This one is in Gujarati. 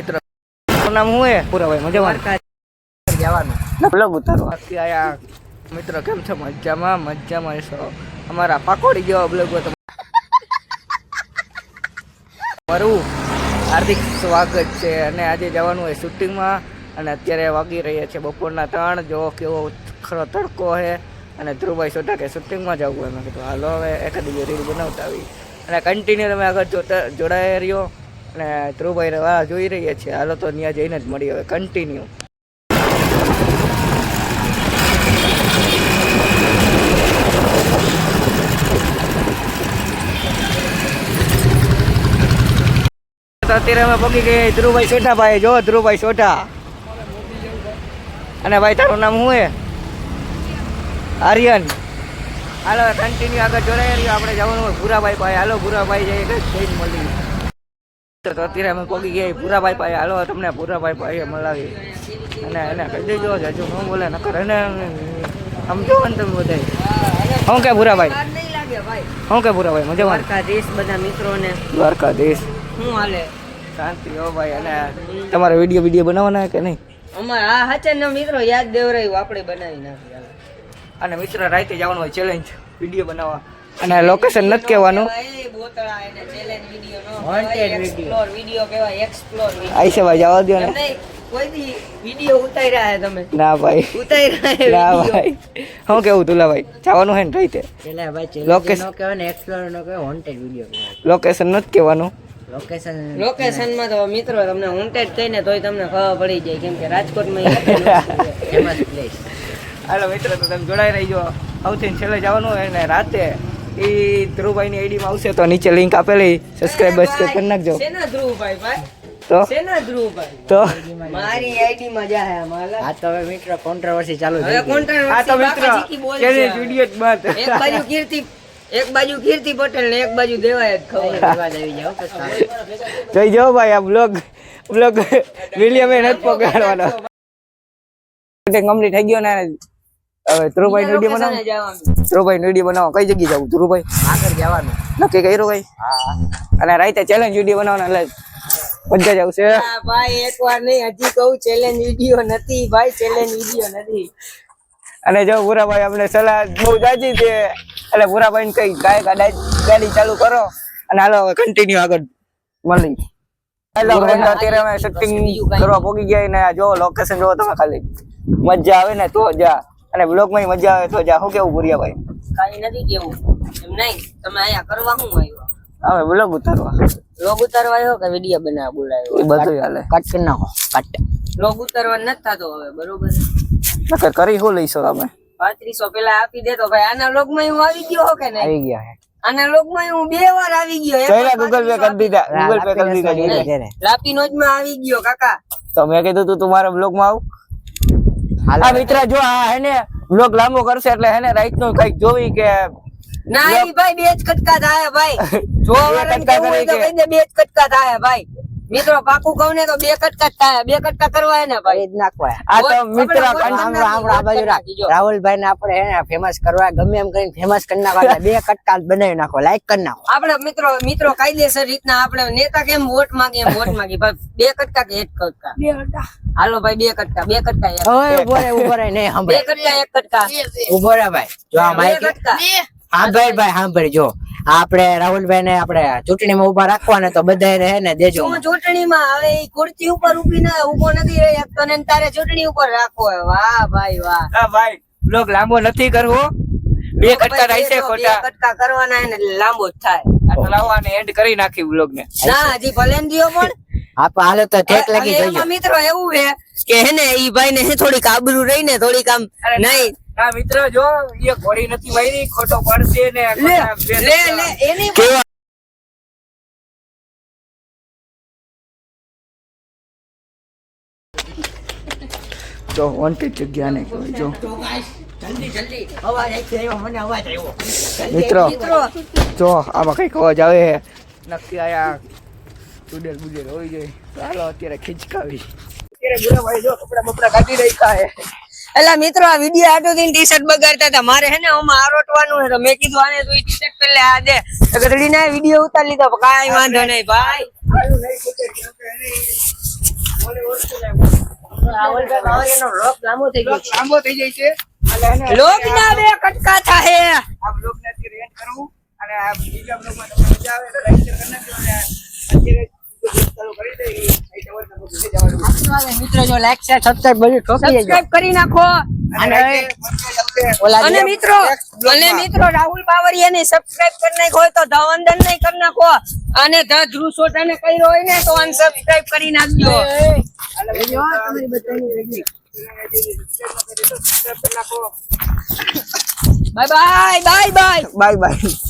મિત્ર. નામ હું એ પૂરા ભાઈ મજામાં? જવાનું. બ્લોગ ઉતારો. બાકી આયા મિત્ર કેમ છો? મજામાં મજામાં છો? અમારા પાકોડી જેવા બ્લોગ હતો મારું હાર્દિક સ્વાગત છે. અને આજે જવાનું હોય શૂટિંગમાં અને અત્યારે વાગી રહ્યા છે બપોરના ત્રણ. જો કેવો ખરો તડકો છે. અને ધ્રુવભાઈ સોટા કે શૂટિંગમાં જવું એમ કીધું હાલો હવે એકાદ બીજો રીલ બનાવતા આવી અને કન્ટિન્યુ તમે આગળ જોતા જોડાયા રહ્યો. અને ધ્રુવભાઈ વાહ, જોઈ રહ્યા છીએ. હાલો તો ત્યાં જઈને જ મળી હવે. કન્ટિન્યુ અત્યારે અમે પગી ગઈ ધ્રુવભાઈ સોઢાભાઈ જો ધ્રુવભાઈ સોઢા. અને ભાઈ, તારું નામ શું હે આર્યન. હાલો કન્ટિન્યુ આગળ જોડાઈ રહ્યો. આપણે જવાનું હોય ભૂરાભાઈ ભાઈ હાલો, ભૂરાભાઈ જઈએ જઈને મળી તો અત્યારે અમે પગી ગયા ભૂરાભાઈ પાસે હાલો તમને ભૂરાભાઈ પાસે મળાવી. અને એને કહી દેજો હજુ હું બોલે નકર એને સમજો ને તમે બધા શું કે ભૂરાભાઈ નહીં લાગે ભાઈ. શું કે ભૂરાભાઈ મજામાં? દ્વારકાધીશ બધા મિત્રોને. દ્વારકાધીશ. શું હાલે? શાંતિ હો ભાઈ અને તમારે વીડિયો વીડિયો બનાવવાના કે નહીં? અમારે આ હચન મિત્રો યાદ દેવરાયું આપણે બનાવી નાખી અને મિત્ર રાતે જવાનું હોય ચેલેન્જ વીડિયો બનાવવા. અને લોકેશન નથી કહેવાનું. એ બોતળા એને નો. કહેવાય. ભાઈ જવા દો ને. કોઈ દી ઉતાર્યા હે તમે? ના ભાઈ. ઉતાર્યા હે ના ભાઈ. હું કેવું તુલા ભાઈ જવાનું હે ને તે. ભાઈ Location- નો કહેવાય ને એક્સપ્લોર નો કહેવાય વોન્ટેડ વિડિયો કહેવાય. લોકેશન નથી કહેવાનું. લોકેશન લોકેશનમાં તો મિત્રો તમને વોન્ટેડ કહીને તોય તમને ખબર પડી જાય કેમ કે રાજકોટમાં ફેમસ પ્લેસ હાલો મિત્ર તો તમે જોડાઈ રહીજો. સૌથી છેલ્લે જવાનું હોય ને રાતે. એ ધ્રુવભાઈની આઈડીમાં આવશે તો નીચે લિંક આપેલી. સબસ્ક્રાઈબ બસ્ક્રાઈબ કરી નાખજો. ધ્રુવભાઈ ભાઈ? તો? ધ્રુવભાઈ? તો? મારી આઈડી માં જાહે માલા આ તો હવે મિત્ર કોન્ટ્રોવર્સી ચાલુ હવે controversy આ તો મિત્ર બોલશે. ચેલેન્જ જ બાત એક બાજુ કીર્તિ એક બાજુ કીર્તિ પટેલ ને એક બાજુ દેવાય જ ખબર. જઈ જાવ જાઓ ભાઈ આ બ્લોગ બ્લોગ વિલિયમે નથી પગાડવાનો. કમ્પ્લીટ થઈ ગયો ને હવે ધ્રુવભાઈ નો વીડિયો બનાવો. ધ્રુવભાઈ નો વીડિયો બનાવો. કઈ જગ્યાએ જવું? ધ્રુવભાઈ? આગળ જવાનું. નક્કી કર્યું ભાઈ અને રાઈતે ચેલેન્જ વીડિયો બનાવવાનો એટલે મજા જ આવશે. ભાઈ એકવાર નહીં. હજી કહું ચેલેન્જ વીડિયો નથી. ભાઈ ચેલેન્જ વીડિયો નથી. અને જો ભૂરાભાઈ અમને સલાહ બહુ જાજી છે. એટલે ભૂરાભાઈ ને કઈ ગાય ગાડી ચાલુ કરો. અને હાલો હવે કન્ટિન્યુ આગળ મળી. હેલો ફ્રેન્ડ અત્યારે અમે શૂટિંગ કરવા પોગી ગયા ને આ જો લોકેશન જો તમે ખાલી. મજા આવે ને તો જા. અને બ્લોગમાં મજા આવે તો જા. શું કેવું ભૂરિયાભાઈ? કાઈ નથી કેવું. એમ નહીં. તમે અહીંયા કરવા શું આવ્યો? હવે બ્લોગ ઉતારવા. બ્લોગ ઉતારવા આવ્યો કે વિડિયો બનાવવા બોલાયો એ બધું હાલે. કટ કરી નાખો. કટ બ્લોગ ઉતારવા નથી થતો હવે બરોબર? નકર કરી શું લઈશો તમે? પાંત્રીસો પેલા આપી દેતો ભાઈ આના લોગમાં હું આવી ગયો કે નહીં? આવી ગયા આના લોકમાં હું બે વાર આવી ગયો. પહેલા ગૂગલ પે કરી દીધા. ગૂગલ પે કરી દીધા. લાપી નોજમાં આવી ગયો કાકા. તો મેં કીધું તું તમારા બ્લોગમાં આવ. આ મિત્ર જો આ હે ને બ્લોગ લાંબો કરશે એટલે હે ને રાઈટનું કંઈક જોવી કે ના ભાઈ બે જ કટકા થાય ભાઈ. જો બે કટકા કરે બે જ કટકા થાય ભાઈ. મિત્રો પાકું કહું ને તો બે કટકા જ થાય. બે કટકા કરવા હે ને ભાઈ. જ નાખવા આ તો મિત્રો આ બાજુ રાહુલભાઈ ને આપણે હે ફેમસ કરવા ગમે એમ કરીને ફેમસ કરી નાખવા બે કટકા બનાવી નાખો લાઈક કરી નાખો. આપણે મિત્રો મિત્રો કાયદેસર રીતના આપણે નેતા કેમ વોટ માંગે એમ વોટ માંગી? ભાઈ બે કટકા કે એક કટકા? હાલો ભાઈ બે કટકા બે કટકા એક. ઓય ઊભો રે ઊભો રે નહીં બે સાંભળે. કટકા એક કટકા. ઊભો રે ભાઈ. જો આ બે માઈક કટકા. સાંભળ ભાઈ સાંભળ જો. આપણે રાહુલભાઈ ને આપણે ચૂંટણીમાં ઊભા રાખવાને તો બધા રહે ને દેજો. શું ચૂંટણીમાં? હવે ઈ ખુરશી ઉપર ઊભી ના ઊભો નથી રહી શકતો ને તારે ચૂંટણી ઉપર રાખવો વાહ ભાઈ વાહ. ભાઈ બ્લોગ લાંબો નથી કરવો. બે કટકા રહી છે ખોટા. કટકા કરવાના ને લાંબો જ થાય. આ તો એન્ડ કરી નાખી બ્લોગ ને. ના હજી ભલે પણ. આપ હાલો તો ઠેક લાગી હવે મિત્રો એવું છે કે હે ને ઈ ભાઈ ને થોડીક આબરૂ રહી ને થોડીક આમ નહીં આ મિત્ર જો એ ઘોડી નથી મારી ખોટો પડશે ને લે લે લે એની કેવા? વોન્ટેડ જગ્યા ને કહેવાય જો. અવાજ આવ્યો મને અવાજ આવ્યો મિત્રો મિત્રો. જો આમાં કંઈક અવાજ આવે નક્કી આયા બુડેલ બુડેલ હોઈ જાય ચાલો અત્યારે ખીચકાવી. અત્યારે બુરા ભાઈ જો કપડા બપડા કાઢી રહી હે એલા મિત્રો આ વિડિયો આટો થી ટી શર્ટ બગાડતા હતા. મારે હે ને આમાં આરોટવાનું છે. તો મેં કીધું આને તું ટી શર્ટ પેલે આ દે. ગઢડી ના વીડિયો ઉતાર લીધો. કાઈ વાંધો નહીં ભાઈ. લોક લાંબો થઈ ગયો બ્લોક લાંબો થઈ જાય છે. લોક ના બે કટકા થાય મિત્રો જો લાઈક શેર સબસ્ક્રાઇબ બધું ઠોકી દેજો. સબસ્ક્રાઇબ કરી નાખો. અને ઓલા અને મિત્રો અને મિત્રો રાહુલ બાવરિયાને સબસ્ક્રાઇબ કરી નાખો તો ધવંદન ને કરી નાખો. અને ધ ધ્રુવ સોટાને કર્યો હોય ને તો અનસબસ્ક્રાઇબ કરી નાખજો. Bye bye bye bye bye bye